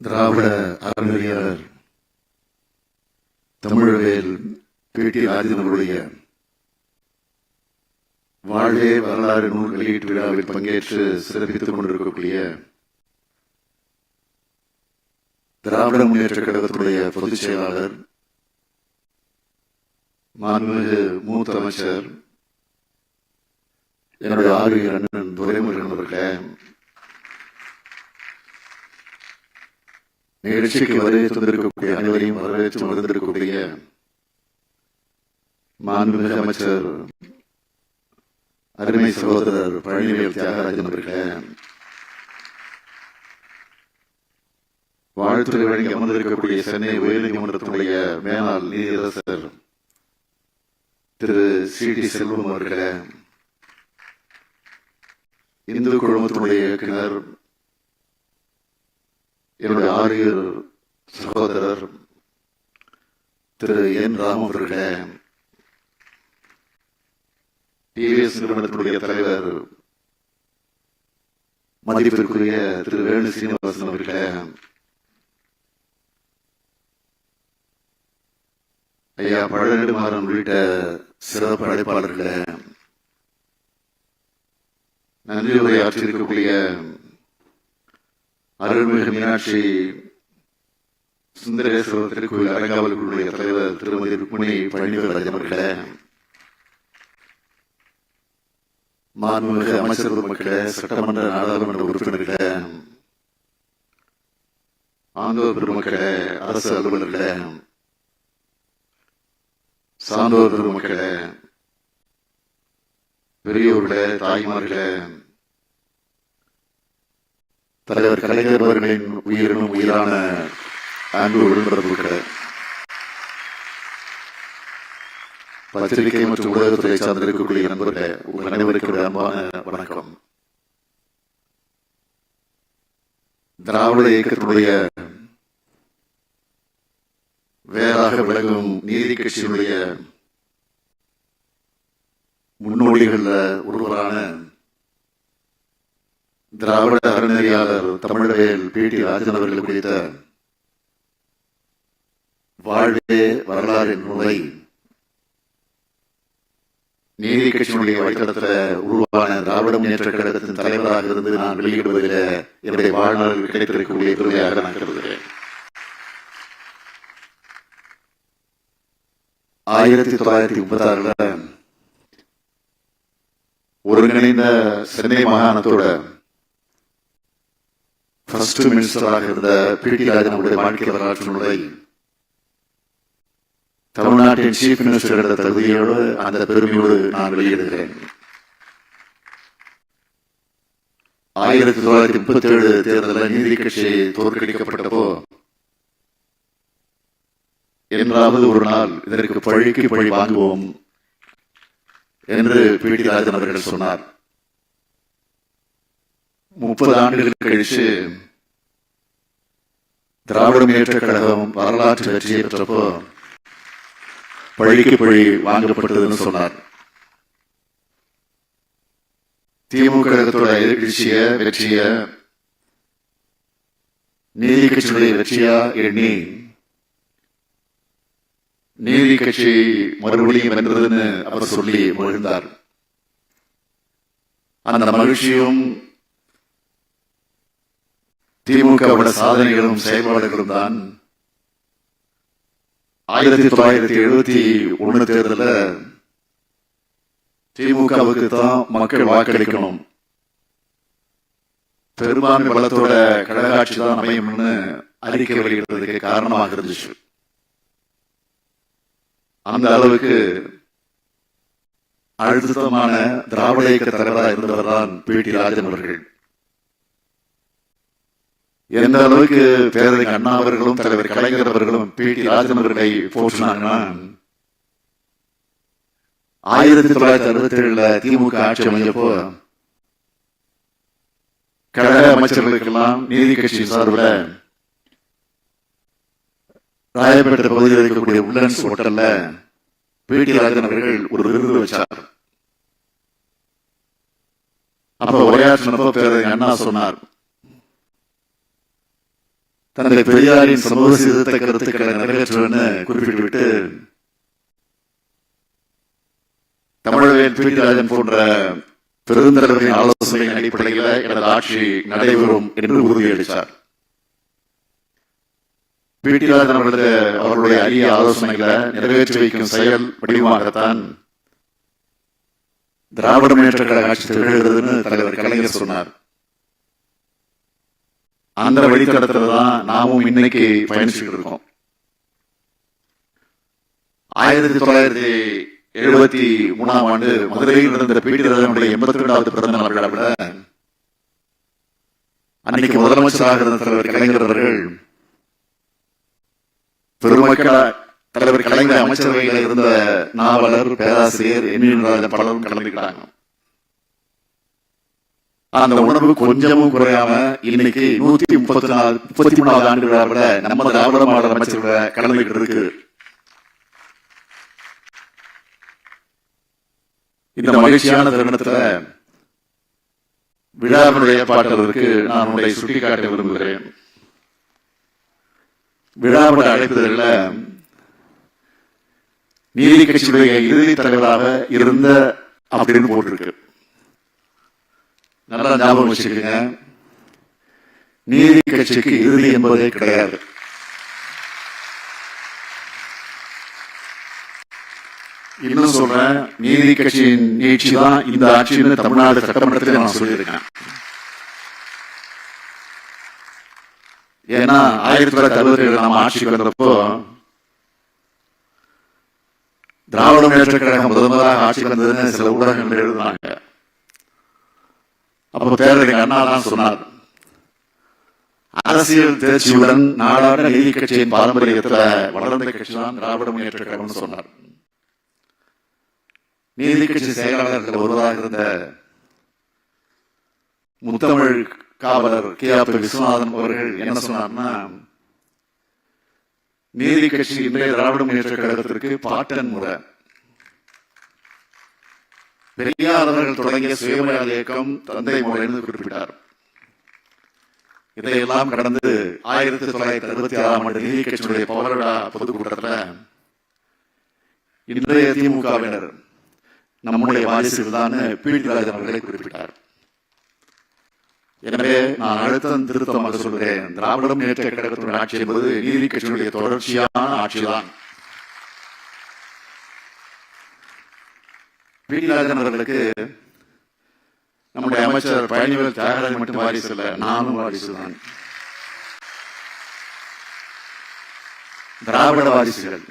திராவிட அறநெறியாளர் தமிழவேல் பிடி ராஜேந்திரனுடைய வாழ்வே வரலாறு நூல் வெளியீட்டு விழாவில் பங்கேற்று சிறப்பித்துக் கொண்டிருக்கக்கூடிய திராவிட முன்னேற்ற கழகத்துடைய பொதுச் செயலாளர் மாண்புமிகு மூத்த அமைச்சர் என்னுடைய ஆளுநர் அண்ணன் துரைமுருகன் அவர்களே நிகழ்ச்சிக்கு வருகை தந்திருக்கக்கூடிய அனைவரையும் வரவேற்று வந்திருக்கக்கூடிய மாண்புமிகு அமைச்சர் அருமை சகோதரர் பழனிவேல் தியாகராஜன் அவர்களே. வாழ்த்துறை வழங்கி அமர்ந்திருக்கக்கூடிய சென்னை உயர்நீதிமன்றத்தினுடைய மேலாள் நீதியரசர் திரு சி டி செல்வம் அவர்களே. இந்து குழுமத்தினுடைய இயக்குனர் என்னுடைய ஆரியர் சகோதரர் திரு என் ராம் அவர்களே டிவிஎஸ் நிறுவனத்தினுடைய தலைவர் மதிப்பிற்குரிய திரு வேணு சீனிவாசன் அவர்களே ஐயா பழநெடுமாறன் உள்ளிட்ட சிறப்பு அழைப்பாளர்களே நன்றி உரையாற்றிருக்கக்கூடிய அருள்மிகு மீனாட்சி. சுந்தரேஸ்வரர் திருக்கோயில் அரங்காவல் தலைவர் திருமதி ருக்மிணி பழனிவேல் அவர்களே. மாண்புமிகு அமைச்சர் பெருமக்களே சட்டமன்ற நாடாளுமன்ற உறுப்பினர்களே. ஆண்டோர் பெருமக்களே அரசு அலுவலர்களே. சான்றோர் பெருமக்களே. பெரியோர்களே தாய்மார்களே. தலைவர் கலைஞர் அவர்களின் உயிரினும் உயிரான அன்பு உடன்பிறப்புகளே பத்திரிகை மற்றும் ஊடகத்துறை சார்ந்திருக்கக்கூடிய நண்பர்களே உங்கள் அனைவருக்கு அன்பான வணக்கம். திராவிட இயக்கத்தினுடைய வேறாக விளங்கும் நீதி கட்சியினுடைய முன்னோடிகளில் ஒருவரான திராவிட அறநெறியாளர் தமிழவேல் பி. டி. ராஜன் அவர்கள் குறித்த வாழ்வே வரலாறு நூலை நீதி கட்சியினுடைய வழித்தடத்தில் உருவான திராவிட முன்னேற்ற கழகத்தின் தலைவராக இருந்து நான் வெளியிடுவதில் என்னுடைய வாழ்நாளில் கிடைத்திருக்கக்கூடிய பெருமையாக நான் கருதுகிறேன். ஆயிரத்தி தொள்ளாயிரத்தி முப்பத்தி ஆறுல ஒருங்கிணைந்த சென்னை மாகாணத்தோட ஃபர்ஸ்ட் மினிஸ்டராக இருந்த பி டி ராஜனுடைய வாழ்க்கை வரலாற்று தமிழ்நாட்டின் சீஃப் மினிஸ்டர் என்ற தகுதியோடு அந்த பெருமையோடு நான் வெளியிடுகிறேன். ஆயிரத்தி தொள்ளாயிரத்தி முப்பத்தி ஏழு தேர்தலில் நீதி கட்சி தோற்கடிக்கப்பட்டப்போ என்றாவது ஒரு நாள் இதற்கு பழிக்கு பழி வாங்குவோம் என்று பி டி ராஜன் அவர்கள் சொன்னார். முப்பது ஆண்டுகள் கழிச்சு திராவிட முன்னேற்ற கழகம் வரலாற்று வெற்றியை பெற்றப்போ பழிக்கு பழி வாங்கப்பட்டதுன்னு சொன்னார். திமுக கழகத்தோட எதிர்கட்சிய வெற்றிய நீதி கட்சியுடைய வெற்றியா எண்ணி நீதி கட்சி மறுபடியும் வென்றதுன்னு அவர் சொல்லி மகிழ்ந்தார். அந்த மகிழ்ச்சியும் திமுகவோட சாதனைகளும் செயல்பாடுகளும் தான். ஆயிரத்தி தொள்ளாயிரத்தி எழுபத்தி ஒண்ணு தேர்தலில் திமுகவுக்கு தான் மக்கள் வாக்களிக்கணும். பெரும்பான்மை பலத்தோட கடகாட்சி தான் அமையும்னு அறிக்கை வெளியிடுறதுக்கு காரணமாக இருந்துச்சு. அந்த அளவுக்கு அழுத்தமான திராவிட இயக்க தலைவராக இருந்தவர் தான் பி டி ராஜன் அவர்கள். எந்த அளவுக்கு பேரறிஞர் அண்ணா அவர்களும் தலைவர் கலைஞர் அவர்களும் பி டி ராஜன் அவர்களை போற்றினாங்கன்னா ஆயிரத்தி தொள்ளாயிரத்தி அறுபத்தி ஏழுல திமுக ஆட்சி அமைஞ்சப்போ கழக அமைச்சர்களுக்கெல்லாம் நீதி கட்சி சார்பில் ராயப்பேட்டை பகுதியில் இருக்கக்கூடிய உள்ளன்ஸ் ஹோட்டல்ல பி டி ராஜன் அவர்கள் ஒரு விருது வச்சார். அப்ப உரையாற்றினப்போ பேரறிஞர் அண்ணா சொன்னார் தந்தை பெரியாரின் சமூக சீர்திருத்த கருத்துக்களை நிறைவேற்றுவேன்னு குறிப்பிட்டுவிட்டு தமிழவேல் பி. டி. ராஜன் போன்ற பெருந்தலைவர்களின் ஆலோசனையின் அடிப்படையில் எனது ஆட்சி நடைபெறும் என்று உறுதியளித்தார். பி. டி. ராஜன் அவர்களது அவர்களுடைய அரிய ஆலோசனைகளை நிறைவேற்றி வைக்கும் செயல் வடிவமாகத்தான் திராவிட முன்னேற்ற கழக ஆட்சி திகழ்கிறதுன்னு தலைவர் கலைஞர் சொன்னார். அந்த வழித்தடத்துல தான் நாமும் இன்னைக்கு பயணிச்சுட்டு இருக்கோம் ஆயிரத்தி தொள்ளாயிரத்தி எழுபத்தி மூணாம் ஆண்டு மதுரையில் நடந்த பி எண்பத்தி ரெண்டாவது பிறந்த நாள் விழாவில் அன்னைக்கு முதலமைச்சராக இருந்த தலைவர் கலைஞர் அவர்கள் பெருமக்கள தலைவர் கலைஞர் அமைச்சரவையில் இருந்த நாவலர் பேராசிரியர் என் பலரும் கலந்துக்கிட்டாங்க. அந்த உணர்வு கொஞ்சமும் குறையாம இன்னைக்கு நூத்தி முப்பத்தி நாலு முப்பத்தி மூணாவது ஆண்டு விழாவில் நம்ம திராவிட மாடல் அமைச்சரவை கலந்துகிட்டு இருக்கு இந்த மகிழ்ச்சியான தருணத்துல விழாவினுடைய ஏற்பாட்டாளருக்கு நான் உங்களை சுட்டிக்காட்ட விரும்புகிறேன். விழாவோட அழைப்புதல்ல நீதி கட்சியுடைய இறுதி தலைவராக இருந்த அப்படின்னு போட்டிருக்கு. நல்லா ஞாபகம் வச்சுக்கோங்க. நீதி கட்சிக்கு இறுதி என்பதே கிடையாது. இன்னும் சொல்றேன் நீதி கட்சியின் நீட்சி தான் இந்த ஆட்சின்னு தமிழ்நாடு சட்டமன்றத்தில் நான் சொல்லியிருக்கேன். ஏன்னா ஆயிரத்தி தொள்ளாயிரத்தி அறுபத்தி ஏழு நம்ம ஆட்சிக்கு வந்தப்போ திராவிட முன்னேற்ற கழகம் முதல் முதலாக ஆட்சிக்கு வந்ததுன்னு சில ஊடகங்கள் எழுதுனாங்க. அப்போ பேரறிஞர் அண்ணா தான் சொன்னார். அரசியல் தேர்ச்சியுடன் நாடாட நீதி கட்சியின் பாரம்பரியத்துல வளர்ந்த கட்சி தான் திராவிட முன்னேற்ற கழகம்னு சொன்னார். நீதி கட்சி செயலாளர்கள் ஒருவராக இருந்த முத்தமிழ் காவலர் கே ஆ பி விஸ்வநாதன் அவர்கள் என்ன சொன்னார்னா நீதி கட்சி இன்றைய திராவிட முன்னேற்ற கழகத்திற்கு பாட்டன் முறை. பெரியார் அவர்கள் தொடங்கிய சுயமரியாதை இயக்கம் தந்தை முறை என்று குறிப்பிட்டார். இதையெல்லாம் கடந்து ஆயிரத்தி தொள்ளாயிரத்தி அறுபத்தி ஆறாம் ஆண்டு நீதி கட்சியுடைய பவரடா பொதுக்கூட்டத்தில் இன்றைய திமுகவினர் நம்முடைய வாரிசுகள் தான் பி. ராஜன் அவர்களை குறிப்பிட்டார். எனவே நான் அழுத்தம் திருத்தமாக சொல்கிறேன். திராவிட முன்னேற்ற கழகத்தினுடைய ஆட்சி என்பது நீதி கட்சியினுடைய தொடர்ச்சியான ஆட்சிதான். பி ராஜன் அவர்களுக்கு நம்முடைய அமைச்சர் பழனிவேல் தியாகராஜன் மட்டும் வாரிசு இல்லை நானும் வாரிசு தான். திராவிட வாரிசுகள்.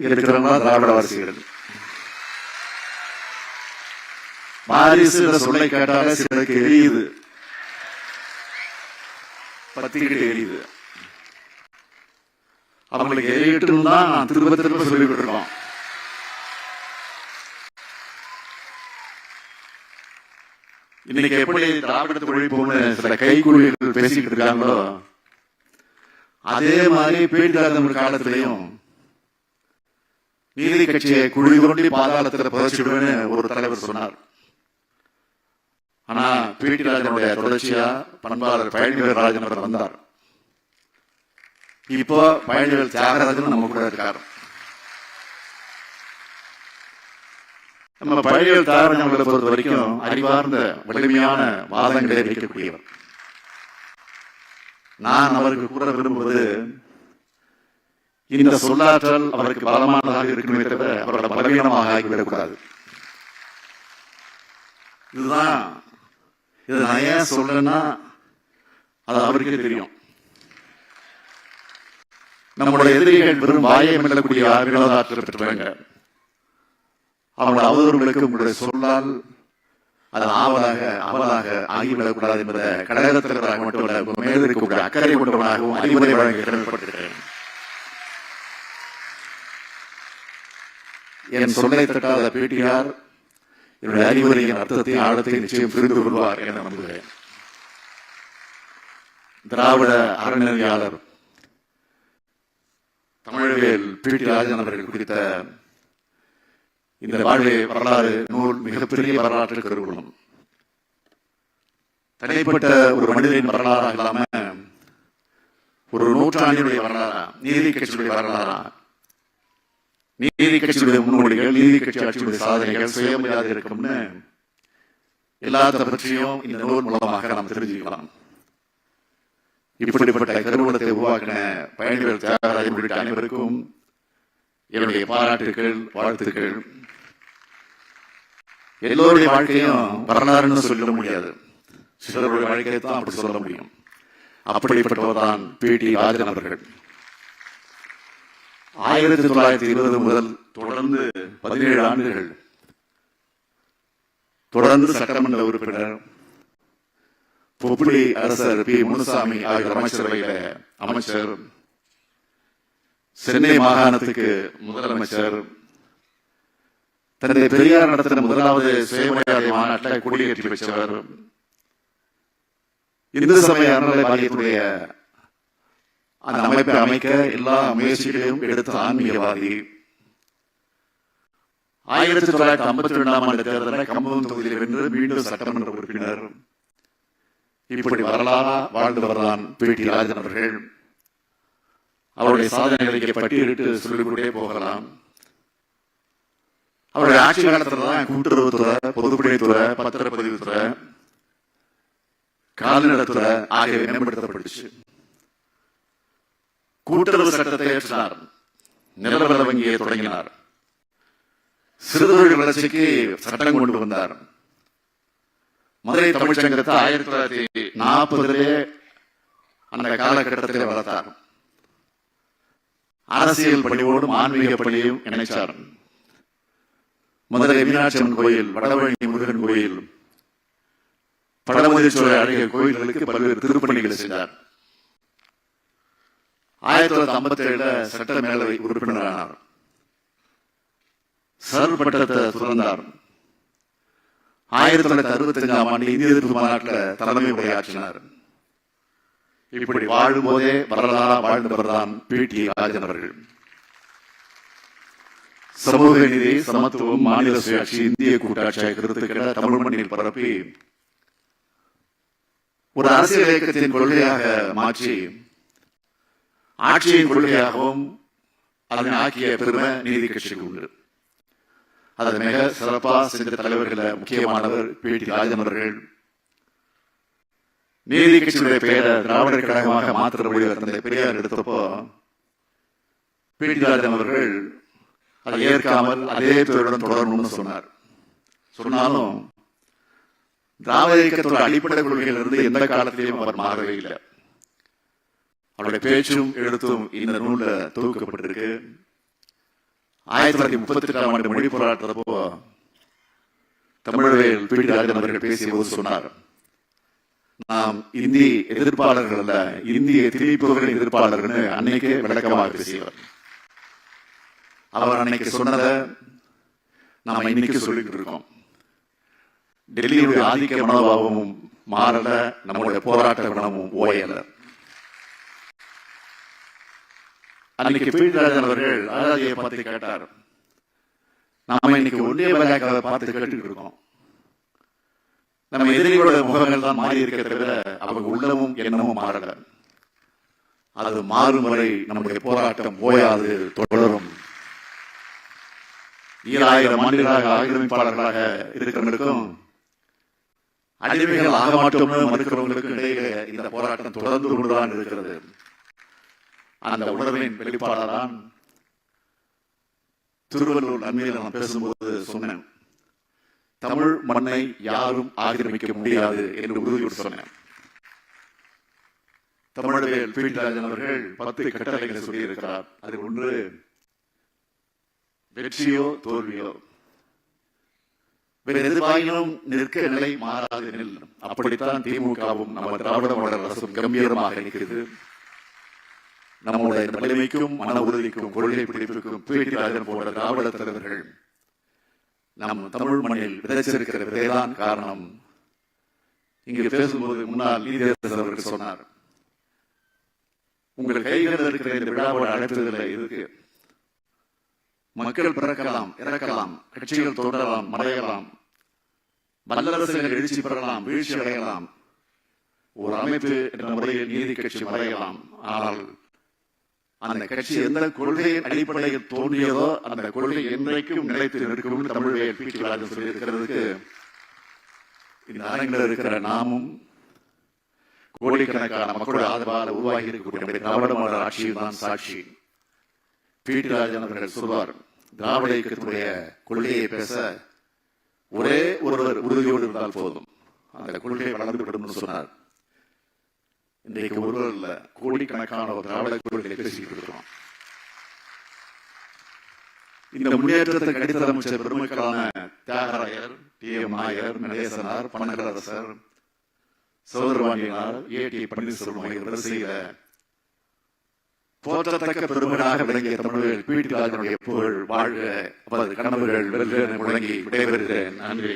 இருக்கிறவங்க திராவிட வாரிசுகள். வாரிசு சொல்லை கேட்டாலே சிலருக்கு எரியுது. பத்திக்கிட்டு எரியுது. அவங்களுக்கு எரியிட்டு தான் திரும்ப திரும்ப சொல்லிக்கிட்டு இருக்கோம் இன்னைக்கு எப்படி திராவிடத்தை ஒழிப்போம்னு சில கைக்குழுவிகள் பேசிக்கிட்டு இருக்காங்களோ அதே மாதிரி பேட்டியாளர் காலத்திலையும் நீதி கட்சியை குழி தோண்டி பாதாளத்தில் புதைச்சிடுவேன்னு ஒரு தலைவர் சொன்னார். ஆனா பிடி ராஜனுடைய தொடர்ச்சியா பண்பாளர் பழனிவேல் ராஜன் அவர் வந்தார். இப்போ பழனிவேல் தியாகராஜன் நம்ம கூட இருக்கார். நம்ம பழனிவேல் தியாகராஜன் பொறுத்த வரைக்கும் அறிவார்ந்த வலிமையான வாதங்களை வைக்கக்கூடியவர். நான் அவருக்கு கூட விரும்புவது இந்த சொல்லாற்றல் அவருக்கு பலமானதாக இருக்கணுமே தவிர அவரோட பலவீனமாக ஆகிவிடக்கூடாது. இதுதான் இது நான் ஏன் சொல்றேன்னா அது அவருக்கே தெரியும். நம்மளோட எதிரிகள் வெறும் வாயை மெல்லக்கூடிய வினோதாற்றல் பெற்றவங்க. அவங்களோட அவதூறுகளுக்கு உங்களுடைய சொல்லால் அது ஆவலாக அவலாக ஆகிவிடக்கூடாது என்பதை கடகத்திற்காக மட்டுமல்ல உங்க மேல் இருக்கக்கூடிய அக்கறை கொண்டவனாகவும் அறிவுரை வழங்க கடமைப்பட்டிருக்கிறேன் என் சொல்லை தட்டாத பேட்டியார் என்னுடைய அறிவுரையின் அர்த்தத்தை ஆழத்தை நிச்சயம் புரிந்து கொள்வார் என நம்புகிறேன். திராவிட அறநிலையாளர் தமிழவேல் பி டி ராஜன் அவர்கள் குறித்த இந்த வாழ்வை வரலாறு நூல் மிகப்பெரிய வரலாற்று கருவூலம் தனிப்பட்ட ஒரு மனிதனின் வரலாறாக இல்லாம ஒரு நூற்றாண்டினுடைய வரலாறா நீதி கட்சியுடைய வரலாறா? நீதி கட்சியுடைய முன்னோடிகள் நீதி கட்சி ஆட்சியுடைய சாதனைகள் சுயமரியாதை இருக்கும்னு எல்லாத்த பற்றியும் இந்த நூல் மூலமாக நாம் தெரிஞ்சுக்கலாம். இப்படிப்பட்ட கருவூலத்தை உருவாக்கின பயணிகள் தியாகராஜன் உள்ளிட்ட அனைவருக்கும் என்னுடைய பாராட்டுகள் வாழ்த்துக்கள். எல்லோருடைய வாழ்க்கையும் வரலாறுன்னு சொல்ல முடியாது. சிலருடைய வாழ்க்கையை தான் அப்படி சொல்ல முடியும். அப்படிப்பட்டவர் தான் பி. டி. ராஜன் அவர்கள். ஆயிரத்தி தொள்ளாயிரத்தி இருபது முதல் தொடர்ந்து பதினேழு ஆண்டுகள். தொடர்ந்து சட்டமன்ற உறுப்பினர் பொப்புளி அரசர் பி. முனுசாமி ஆகியோர் அமைச்சரவையில அமைச்சர். சென்னை மாகாணத்துக்கு முதலமைச்சர் தன்னுடைய பெரியார் நடத்தின முதலாவது சுயமரியாதை மாநாட்டை கொடியேற்றி வச்சவர் இந்து சமய அறநிலையத்துடைய அந்த அமைப்பை அமைக்க எல்லா முயற்சிகளையும் எடுத்த ஆன்மீகவாதி ஆயிரத்தி தொள்ளாயிரத்தி ஐம்பத்தி ரெண்டாம் ஆண்டு தேர்தலில் கம்பம் தொகுதியில் வென்று மீண்டும் சட்டமன்ற உறுப்பினர். இப்படி வரலாறா வாழ்ந்தவர் தான் பி. டி. ராஜன் அவர்கள். அவருடைய சாதனைகளை பட்டியலிட்டு சொல்லிக்கொண்டே போகலாம். அவருடைய ஆட்சி காலத்துல தான் கூட்டுறவுத்துறை பொதுப்பணித்துறை பத்திரப்பதிவுத்துறை கால்நடத்துறை ஆகியவை மேம்படுத்தப்பட்டுச்சு. கூட்டுறவு சட்டத்தை ஏற்றினார். நிலவர வங்கியை தொடங்கினார். சிறுதொழில் வளர்ச்சிக்கு சட்டம் கொண்டு வந்தார். மதுரை தமிழ்ச்சங்கத்தை ஆயிரத்தி தொள்ளாயிரத்தி நாற்பதிலே அந்த காலகட்டத்தில் வளர்த்தார். அரசியல் பணியோடும் ஆன்மீக பணியும் இணைச்சார். மதுரை மீனாட்சியம்மன் கோயில் வடவழி முருகன் கோயில். படமுதிர்ச்சோலை அழகிய கோயில்களுக்கு பல்வேறு திருப்பணிகளை செய்தார். ஆயிரத்தி தொள்ளாயிரத்தி ஐம்பத்தி ஏழுல சட்ட மேலவை உறுப்பினரானார். சர் பட்டத்தை துறந்தார். ஆயிரத்தி தொள்ளாயிரத்தி அறுபத்தி அஞ்சாம் ஆண்டு இந்திய எதிர்ப்பு மாநாட்டில் தலைமை உரையாற்றினார். இப்படி வாழும் போதே வரலாறா வாழ்ந்தவர் தான் பி டி ராஜன் அவர்கள். சமூக நீதி சமத்துவம் மாநில சுயாட்சி இந்திய கூட்டாட்சி கருத்துக்களை தமிழ் மண்ணில் பரப்பி ஒரு அரசியல் இயக்கத்தின் கொள்கையாக மாற்றி ஆட்சியின் கொள்கையாகவும் அதனை ஆக்கிய பெருமை நீதி கட்சிக்கு உண்டு. அதை மிக சிறப்பாக செஞ்ச தலைவர்கள முக்கியமானவர் பி. டி. ராஜன் அவர்கள். நீதி கட்சியினுடைய பெயரை திராவிடர் கழகமாக மாற்ற முடிவு தந்தை பெரியார் எடுத்தப்போ பி. டி. ராஜன் அவர்கள் அதை ஏற்காமல் அதே பேருடன் தொடரணும்னு சொன்னார். சொன்னாலும் திராவிட இயக்கத்தோட அடிப்படை கொள்கையிலிருந்து எந்த காலத்திலையும் அவர் மாறவே இல்லை. அவருடைய பேச்சும் எழுத்தும் இந்த நூலில் தொகுக்கப்பட்டிருக்கு. ஆயிரத்தி தொள்ளாயிரத்தி முப்பத்தி எட்டாம் ஆண்டு மொழி போராட்டத்தப்போ தமிழர்கள் பி. டி. ராஜன் அவர்கள் பேசிய போது சொன்னார் நாம் இந்தி எதிர்ப்பாளர்கள் அல்ல இந்திய திரிப்பவர்கள் எதிர்ப்பாளர்கள் அன்னைக்கே விளக்கமாக பேசியவர். அவர் அன்னைக்கு சொன்னதை நாம இன்னைக்கு சொல்லிட்டு இருக்கோம். டெல்லியுடைய ஆதிக்க மனோபாவமும் மாறல நம்மளுடைய போராட்ட குணமும் ஓயல. அன்னைக்கு பீட்ராஜன் அவர்கள் அழகாதியை பார்த்து கேட்டார். நாம இன்னைக்கு ஒன்றிய பாஜகவை பார்த்து கேட்டுக்கிட்டு இருக்கோம். நம்ம எதிரிகளோட முகங்கள் தான் மாறி இருக்க தவிர அவங்க உள்ளமும் எண்ணமும் மாறல. அது மாறும் வரை நம்முடைய போராட்டம் ஓயாது தொடரும். ஈராயிரம் ஆண்டுகளாக ஆக்கிரமிப்பாளர்களாக இருக்கிறவங்களுக்கும் அடிமைகள் ஆக மாட்டோம்னு மறுக்கிறவங்களுக்கும் இடையே இந்த போராட்டம் தொடர்ந்து கொண்டுதான் இருக்கிறது. அந்த உணர்வின் வெளிப்பாடாதான் திருவள்ளூர் அண்மையில் நான் பேசும்போது சொன்னேன். தமிழ் மண்ணை யாரும் ஆக்கிரமிக்க முடியாது என்று உறுதியோடு சொன்னேன். தமிழவேல் பி அவர்கள் பத்து கட்டளைகளை சொல்லியிருக்கிறார். அதில் ஒன்று வெற்றியோ தோல்வியோ? வேறு எதிர்வாயினும் நிற்க நிலை மாறாது எனில் அப்படித்தான் திமுகவும் நம்ம திராவிட மாடல் அரசும் கம்பீரமாக இருக்கிறது நம்முடைய வலிமைக்கும் மன உறுதிக்கும் கொள்கை பிடிப்புக்கும் பேட்டி போன்ற திராவிட தலைவர்கள் நம் தமிழ் மண்ணில் விதைச்சிருக்கிற விதைதான் காரணம். இங்கு பேசும்போது முன்னாள் நீதியரசர் அவர்கள் சொன்னார் உங்கள் கைகளில் இருக்கிற இந்த விழாவோட அழைப்பதில் இருக்கு? மக்கள் பிறக்கலாம் இறக்கலாம் கட்சிகள் தொடரலாம் மறையலாம். வல்லரசுகள் எழுச்சி பெறலாம் வீழ்ச்சி அடையலாம். ஒரு அமைப்பு என்ற முறையில் நீதி கட்சி மறையலாம். ஆனால் அந்த கட்சி எந்த கொள்கையின் அடிப்படையில் தோன்றியதோ அந்த கொள்கை என்றைக்கும் நிலைத்து நிற்கும் தமிழ்வேல் பீட்டிகளாக சொல்லியிருக்கிறதுக்கு இந்த அரங்கில் இருக்கிற நாமும் கோடிக்கணக்கான மக்களுடைய ஆதரவால் உருவாகி இருக்கக்கூடிய திராவிடமான ஆட்சியில் தான் சாட்சி. பிடி ராஜன் அவர்கள் சொல்வார் திராவிட இயக்கத்துடைய கொள்கையை பேச ஒரே ஒருவர் உறுதியோடு இருந்தால் போதும். அந்த கொள்கை வளர்ந்துவிடும் சொன்னார். இன்றைக்கு ஒருவர் இல்ல கோடிக்கணக்கான ஒரு திராவிட கொள்கைகளை பேசிக்கிட்டு இருக்கிறோம். இந்த முன்னேற்றத்தை கடித்த அமைச்சர் பெருமக்களான Thiyagarayar T M Nair Natesanar Pannagarasar Soundarapandianar A T Panneerselvam ஆகியோர் செய்த போற்றத்தக்க பெருமனாக விளங்கிய தமிழர்கள் பீட்டிராஜனுடைய புகழ் வாழ்க. அவரது கனவுகள் வெல்க விளங்கி முழங்கி விடைபெறுகிறேன். நன்றி